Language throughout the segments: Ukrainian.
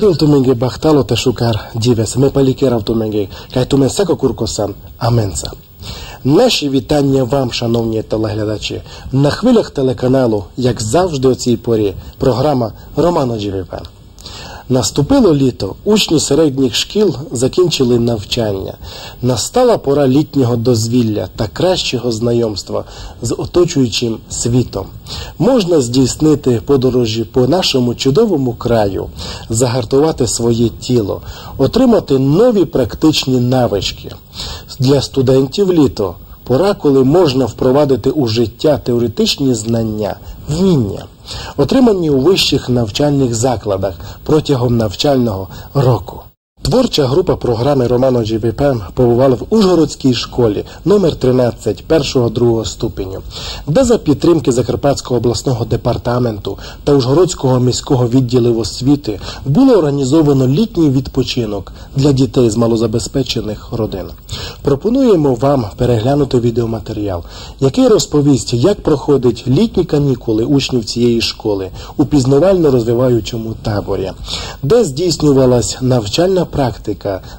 Del tumenge bahtalo te shukar dives me palikera в туменге, кай тумен сако куркосан аменца. Наші вітання вам, шановні телеглядачі, на хвилях телеканалу, як завжди о цій порі, програма Романо ДЖВП. Наступило літо, учні середніх шкіл закінчили навчання. Настала пора літнього дозвілля та кращого знайомства з оточуючим світом. Можна здійснити подорожі по нашому чудовому краю, загартувати своє тіло, отримати нові практичні навички. Для студентів літо пора, коли можна впровадити у життя теоретичні знання, вміння, отримані у вищих навчальних закладах протягом навчального року. Творча група програми Романо ЖВП побувала в Ужгородській школі номер 13 першого-другого ступеню, де за підтримки Закарпатського обласного департаменту та Ужгородського міського відділу освіти було організовано літній відпочинок для дітей з малозабезпечених родин. Пропонуємо вам переглянути відеоматеріал, який розповість, як проходять літні канікули учнів цієї школи у пізнавально-розвиваючому таборі, де здійснювалась навчальна практика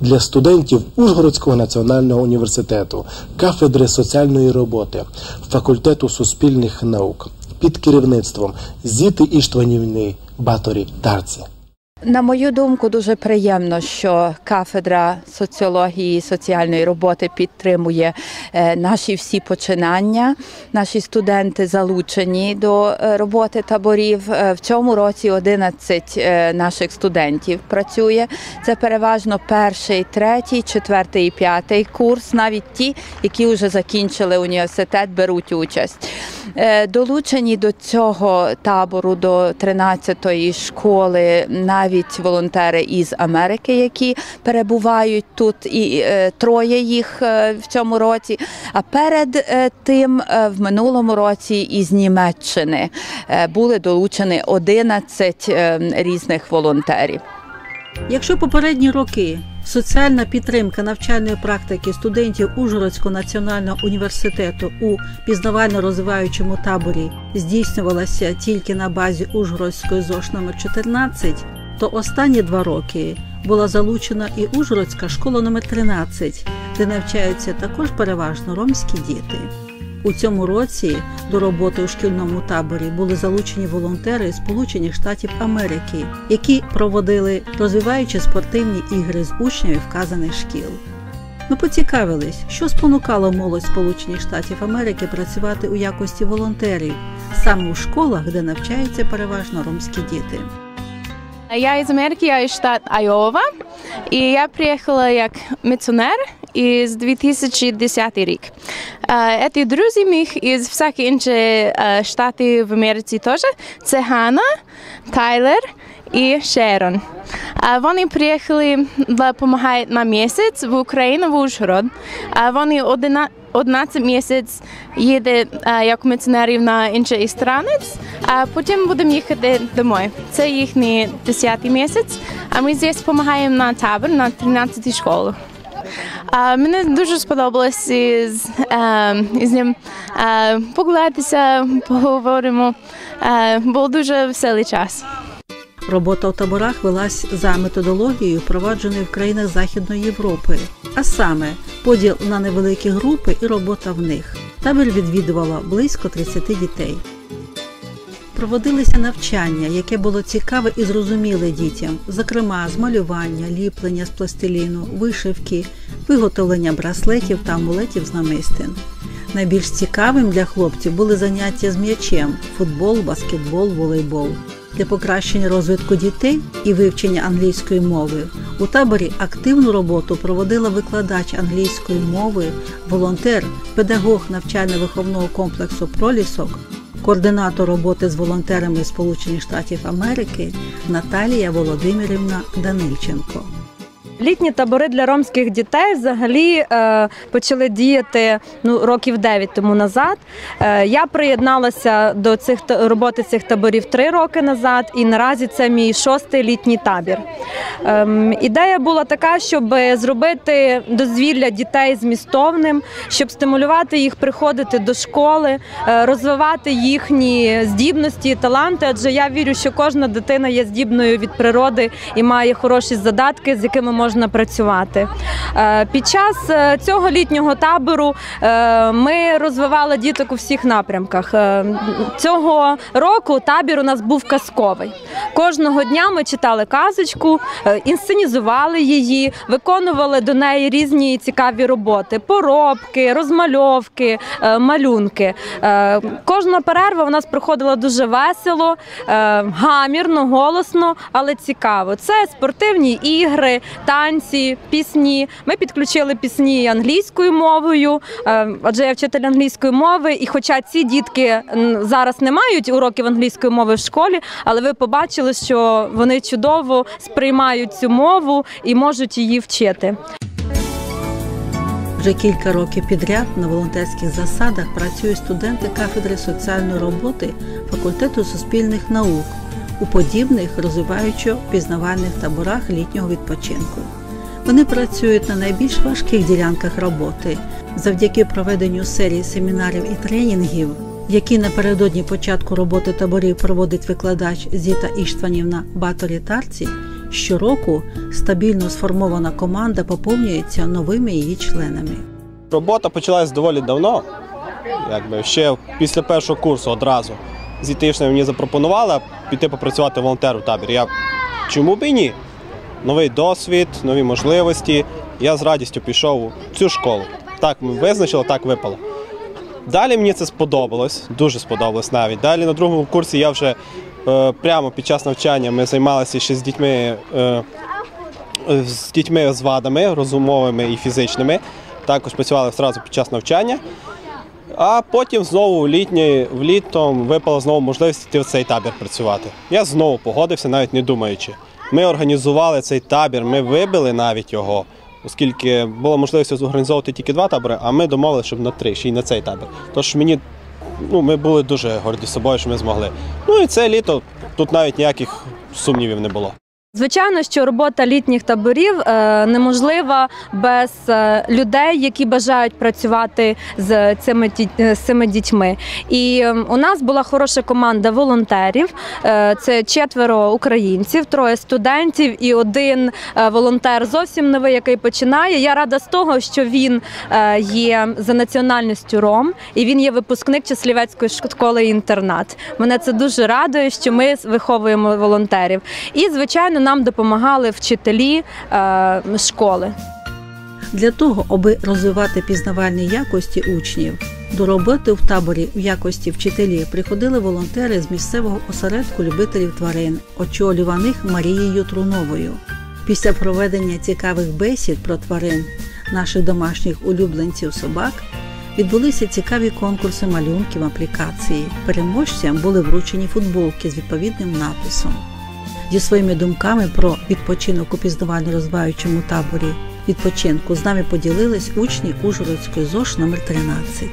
для студентів Ужгородського національного університету, кафедри соціальної роботи, факультету суспільних наук під керівництвом Зіти Іштванівни Баторі Тарці. На мою думку, дуже приємно, що кафедра соціології і соціальної роботи підтримує е, наші всі починання. Наші студенти залучені до е, роботи таборів. Е, В цьому році 11 е, наших студентів працює. Це переважно перший, третій, четвертий і п'ятий курс, навіть ті, які вже закінчили університет, беруть участь. Долучені до цього табору до 13-ї школи навіть волонтери із Америки, які перебувають тут, і е, троє їх е, в цьому році. А перед е, тим в минулому році із Німеччини були долучені 11 е, різних волонтерів. Якщо попередні роки соціальна підтримка навчальної практики студентів Ужгородського національного університету у пізнавально-розвиваючому таборі здійснювалася тільки на базі Ужгородської ЗОШ номер 14, то останні два роки була залучена і Ужгородська школа номер 13, де навчаються також переважно ромські діти. У цьому році до роботи у шкільному таборі були залучені волонтери Сполучених Штатів Америки, які проводили розвиваючі спортивні ігри з учнями вказаних шкіл. Ми поцікавились, що спонукало молодь Сполучених Штатів Америки працювати у якості волонтерів саме у школах, де навчаються переважно ромські діти. Я из Америки, я из штат Айова, и я приехала як миссионер из 2010 рік. Е, Эти друзі мих із всякі інші е, в Америці теж. Це Хана, Тайлер і Шерон. Е, Вони приїхали допомагають на місяць в Україну, в Ужгород. Е, Вони 11 місяць їде е, як міцнерів на інший странець, а потім будемо їхати домой. Це їхній 10 місяць, а ми здесь допомагаємо на табор на 13 школу. А, мені дуже сподобалось із, е, із ним е, погулятися, поговоримо. Е, був дуже веселий час. Робота у таборах велась за методологією, впровадженою в країнах Західної Європи, а саме поділ на невеликі групи і робота в них. Табір відвідувало близько 30 дітей. Проводилися навчання, яке було цікаве і зрозуміле дітям, зокрема з малювання, ліплення з пластиліну, вишивки, виготовлення браслетів та амулетів з намистин. Найбільш цікавим для хлопців були заняття з м'ячем футбол, баскетбол, волейбол. Для покращення розвитку дітей і вивчення англійської мови у таборі активну роботу проводила викладач англійської мови, волонтер, педагог навчально-виховного комплексу Пролісок, координатор роботи з волонтерами Сполучених Штатів Америки Наталія Володимирівна Данильченко. Літні табори для ромських дітей взагалі е, почали діяти ну, років 9 тому назад. Е, я приєдналася до цих роботи цих таборів три роки назад, і наразі це мій шостий літній табір. Ем, ідея була така, щоб зробити дозвілля дітей змістовним, щоб стимулювати їх приходити до школи, е, розвивати їхні здібності і таланти. Адже я вірю, що кожна дитина є здібною від природи і має хороші задатки, з якими можна працювати. Е, Під час е, цього літнього табору е, ми розвивали діток у всіх напрямках. Цього року табір у нас був казковий. Кожного дня ми читали казочку, інсценізували її, виконували до неї різні цікаві роботи: поробки, розмальовки, малюнки. Кожна перерва у нас проходила дуже весело, гамірно, голосно, але цікаво. Це спортивні ігри, танці, пісні. Ми підключили пісні англійською мовою, е, адже я вчитель англійської мови. І хоча ці дітки зараз не мають уроків англійської мови в школі, але ви побачили, що вони чудово сприймають цю мову і можуть її вчити. Вже кілька років підряд на волонтерських засадах працюють студенти кафедри соціальної роботи факультету суспільних наук у подібних розвиваючо-пізнавальних таборах літнього відпочинку. Вони працюють на найбільш важких ділянках роботи завдяки проведенню серії семінарів і тренінгів, які напередодні початку роботи таборів проводить викладач Зіта Іштванівна Баторі Тарці. Щороку стабільно сформована команда поповнюється новими її членами. Робота почалась доволі давно, якби ще після першого курсу одразу. Зітишна мені запропонувала піти попрацювати волонтером в табір. Я чому б і ні? Новий досвід, нові можливості. Я з радістю пішов у цю школу. Так ми визначили, так випало. Далі мені це сподобалось, дуже сподобалось навіть. Далі на другому курсі я вже е, прямо під час навчання ми займалися ще з дітьми. Е, з дітьми з вадами розумовими і фізичними. Також працювали одразу під час навчання. А потім знову в літній, в літом випала знову можливість йти в цей табір працювати. Я знову погодився, навіть не думаючи. Ми організували цей табір, ми вибили навіть його, оскільки була можливість організовувати тільки два табори, а ми домовилися, щоб на три, ще й на цей табір. Тож мені ну, ми були дуже горді собою, що ми змогли. Ну і це літо тут навіть ніяких сумнівів не було. Звичайно, що робота літніх таборів е, неможлива без е, людей, які бажають працювати з цими е, з цими дітьми. І у нас була хороша команда волонтерів. Це четверо українців, троє студентів і один волонтер зовсім новий, який починає. Я рада з того, що він є за національністю ром, і він є випускник Числівецької школи інтернат. Мене це дуже радує, що ми виховуємо волонтерів. І звичайно, нам допомагали вчителі е, школи. Для того, аби розвивати пізнавальні якості учнів, до роботи в таборі в якості вчителі приходили волонтери з місцевого осередку любителів тварин, очолюваних Марією Труновою. Після проведення цікавих бесід про тварин наших домашніх улюбленців собак відбулися цікаві конкурси малюнків аплікації. Переможцям були вручені футболки з відповідним написом. Зі своїми думками про відпочинок у пізнавально-розвиваючому таборі відпочинку з нами поділились учні Ужгородської ЗОШ номер 13.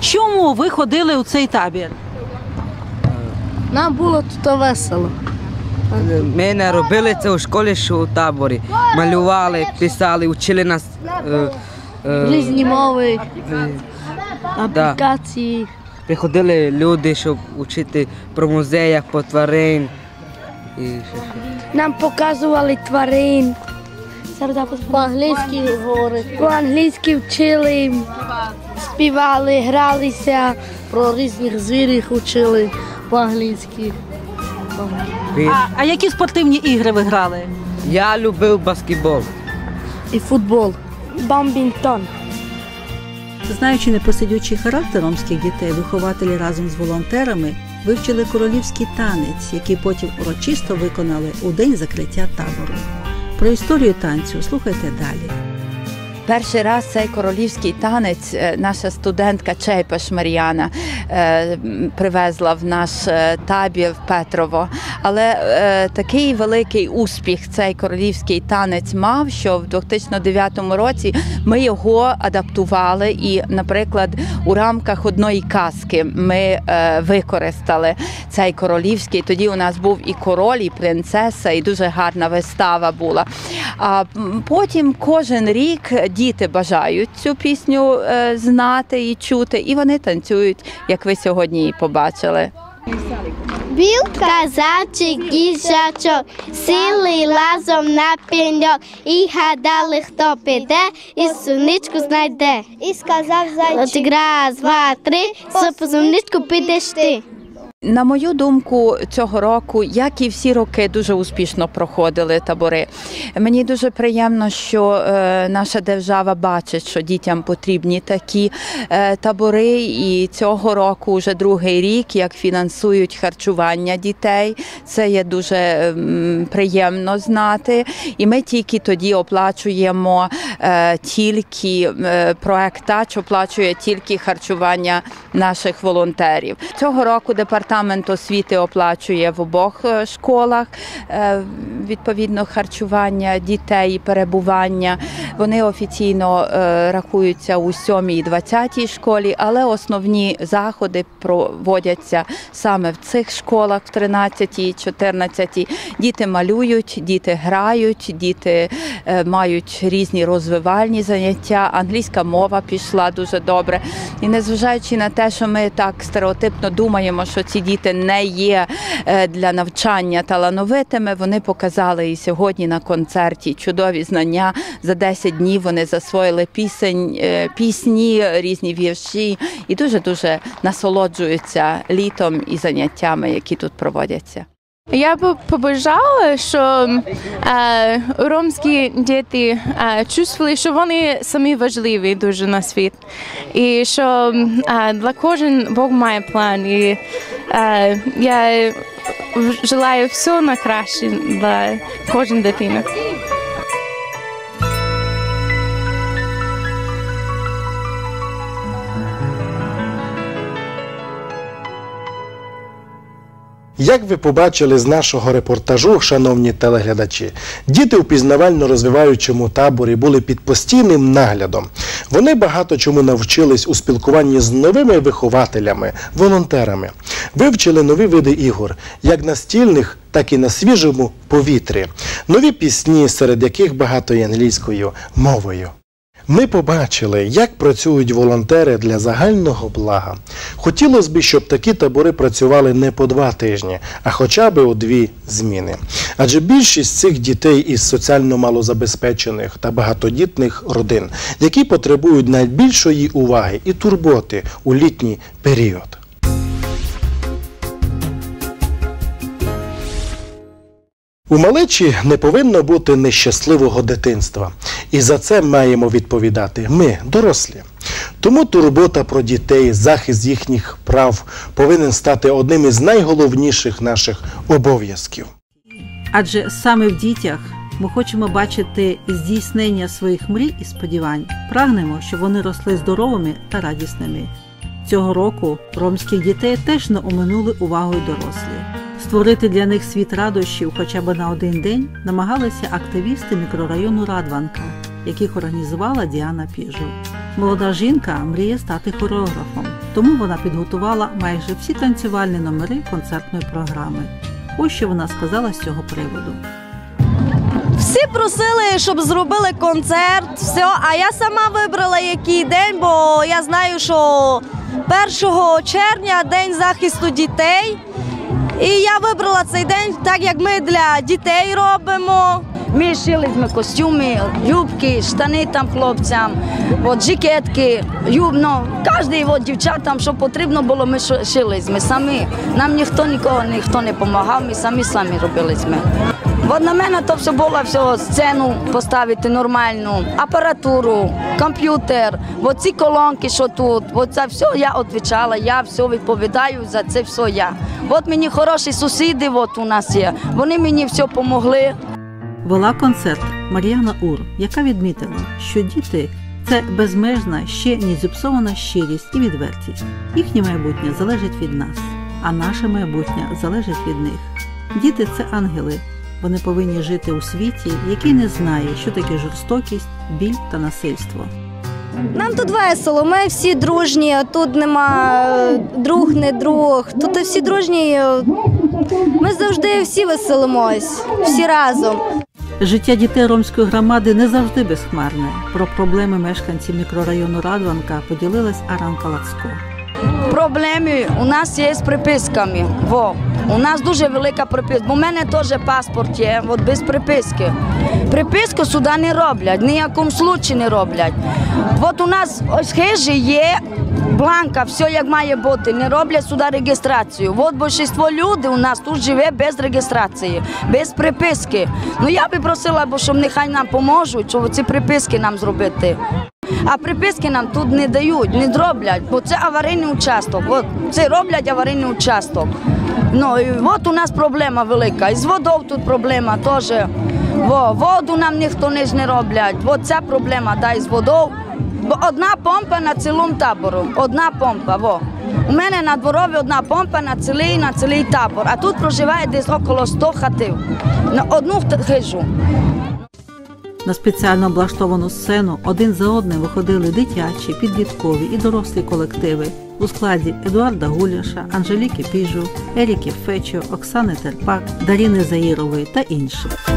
Чому ви ходили у цей табір? Нам було тут весело. Ми не робили це у школі, що у таборі. Малювали, писали, вчили нас. Е, е, Різні мови, аплікації. Приходили люди, щоб вчити про музеях, по тварин. І ще, ще. Нам показували тварин. По-англійськи По-англійськи вчили, співали, гралися, про різних звірів вчили по-англійськи. А, а які спортивні ігри ви грали? Я любив баскетбол. І футбол. Бамбінтон. Знаючи непосидючий характер ромських дітей, вихователі разом з волонтерами вивчили королівський танець, який потім урочисто виконали у день закриття табору. Про історію танцю слухайте далі. Перший раз цей королівський танець е, наша студентка Чейпаш Мар'яна е, привезла в наш е, табір в Петрово. Але такий великий успіх цей королівський танець мав, що в 2009 році ми його адаптували. І, наприклад, у рамках одної казки ми використали цей королівський. Тоді у нас був і король, і принцеса, і дуже гарна вистава була. А потім кожен рік діти бажають цю пісню е, знати і чути, і вони танцюють, як ви сьогодні і побачили. Білка, зайчик, їжачок, сіли разом на пеньок і гадали, хто піде, і суничку знайде. І сказав зайчик, раз, два, три, за підеш ти. На мою думку, цього року, як і всі роки, дуже успішно проходили табори. Мені дуже приємно, що е, наша держава бачить, що дітям потрібні такі е, табори, і цього року вже другий рік, як фінансують харчування дітей. Це є дуже ем, приємно знати. І ми тільки тоді оплачуємо е, тільки проект тач оплачує тільки харчування наших волонтерів. Цього року департамент освіти оплачує в обох е, школах е, відповідно харчування дітей і перебування. Вони офіційно е, рахуються у 7 і 20 школі, але основні заходи проводяться саме в цих школах, в 13 і 14. Діти малюють, діти грають, діти мають різні розвивальні заняття. Англійська мова пішла дуже добре. І незважаючи на те, що ми так стереотипно думаємо, що ці діти не є е, для навчання талановитими, вони показали і сьогодні на концерті чудові знання. За 10 днів вони засвоїли пісень, е, пісні, різні вірші і дуже дуже насолоджуються літом і заняттями, які тут проводяться. Я б побажала, що е, ромські діти е, чувствували, що вони самі важливі дуже на світ. І що е, для кожен Бог має план. І я в- желаю все на краще для кожної дитини. Як ви побачили з нашого репортажу, шановні телеглядачі, діти у пізнавально-розвиваючому таборі були під постійним наглядом. Вони багато чому навчились у спілкуванні з новими вихователями, волонтерами, вивчили нові види ігор, як настільних, так і на свіжому повітрі, нові пісні, серед яких багато є англійською мовою. Ми побачили, як працюють волонтери для загального блага. Хотілося б, щоб такі табори працювали не по два тижні, а хоча б у дві зміни. Адже більшість цих дітей із соціально малозабезпечених та багатодітних родин, які потребують найбільшої уваги і турботи у літній період. У малечі не повинно бути нещасливого дитинства. І за це маємо відповідати ми, дорослі. Тому турбота про дітей, захист їхніх прав повинен стати одним із найголовніших наших обов'язків. Адже саме в дітях ми хочемо бачити здійснення своїх мрій і сподівань. Прагнемо, щоб вони росли здоровими та радісними. Цього року ромських дітей теж не оминули увагою дорослі. Створити для них світ радощів хоча б на один день намагалися активісти мікрорайону Радванка, яких організувала Діана Піжу. Молода жінка мріє стати хореографом, тому вона підготувала майже всі танцювальні номери концертної програми. Ось що вона сказала з цього приводу. Всі просили, щоб зробили концерт, все, а я сама вибрала який день, бо я знаю, що 1 червня день захисту дітей. І я вибрала цей день, так як ми для дітей робимо. Ми шили ми костюми, юбки, штани там хлопцям, от жикетки, юбно. Кожний от дівчатам, що потрібно було, ми шили ми самі. Нам ніхто нікого ніхто не допомагав, ми самі самі робили ми. От на мене то все було все, сцену поставити нормальну, апаратуру, комп'ютер, от ці колонки, що тут, от це все я відповідала, я все відповідаю за це все я. От мені хороші сусіди, от у нас є. Вони мені все допомогли. Вела концерт Мар'яна Ур, яка відмітила, що діти це безмежна, ще не зіпсована щирість і відвертість. Їхнє майбутнє залежить від нас, а наше майбутнє залежить від них. Діти це ангели. Вони повинні жити у світі, який не знає, що таке жорстокість, біль та насильство. Нам тут весело, ми всі дружні, тут нема е, друг, не друг. Тут всі дружні. е, Ми завжди всі веселимось, всі разом. Життя дітей ромської громади не завжди безхмарне. Про проблеми мешканців мікрорайону Радванка поділилась Аранка Лацко. Проблеми у нас є з приписками. Во. У нас дуже велика приписка. Бо в мене теж паспорт є, от без приписки. Приписку сюди не роблять, ніякому случаї не роблять. От у нас ось хижі є бланка, все як має бути. Не роблять сюди реєстрацію. От більшість людей у нас тут живе без реєстрації, без приписки. Ну я би просила, бо щоб нехай нам поможуть, щоб ці приписки нам зробити. А приписки нам тут не дають, не зроблять, бо це аварійний участок. От це роблять аварійний участок. Ну і от у нас проблема велика. І з водою тут проблема теж. Во, воду нам ніхто не ж не роблять. От ця проблема да, з водою. Бо одна помпа на цілому табору. Одна помпа. Во. У мене на дворові одна помпа на цілий, на цілий табор. А тут проживає десь около 100 хатів. На одну хижу. На спеціально облаштовану сцену один за одним виходили дитячі, підліткові і дорослі колективи у складі Едуарда Гуляша, Анжеліки Піжу, Еріки Фечо, Оксани Терпак, Даріни Заїрової та інших.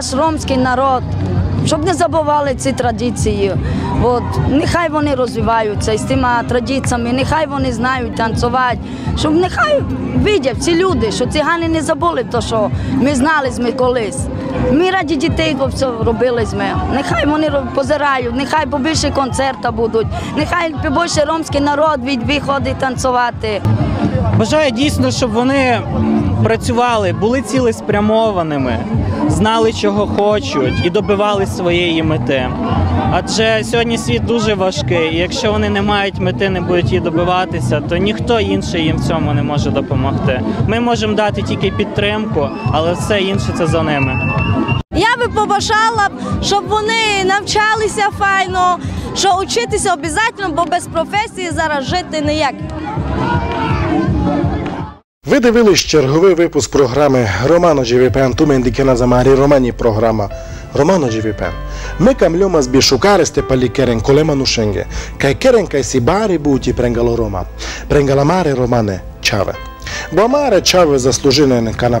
Наш ромський народ, щоб не забували ці традиції. От, нехай вони розвиваються з тими традиціями, нехай вони знають танцювати, щоб нехай бачать ці люди, що цигани не забули те, що ми знали ми колись. Ми раді дітей то все робили ми. Нехай вони позирають, нехай побільше концерта будуть, нехай побільше ромський народ виходить танцювати. Бажаю дійсно, щоб вони працювали, були цілеспрямованими, знали, чого хочуть, і добивали своєї мети. Адже сьогодні світ дуже важкий. і Якщо вони не мають мети, не будуть її добиватися, то ніхто інший їм в цьому не може допомогти. Ми можемо дати тільки підтримку, але все інше це за ними. Я би побажала, щоб вони навчалися файно, що вчитися обов'язково, бо без професії зараз жити ніяк. Ви дивились черговий випуск програми Романо GVPN Tumendikena Zamari Romani програма Romano GVPN. Me cam liomas bi sciucare ste palli keren kolema nushenge, kai keren kai si bari buti prengalo Roma. Prengala mare romane, čave. Bo mare čave zaslužinen kana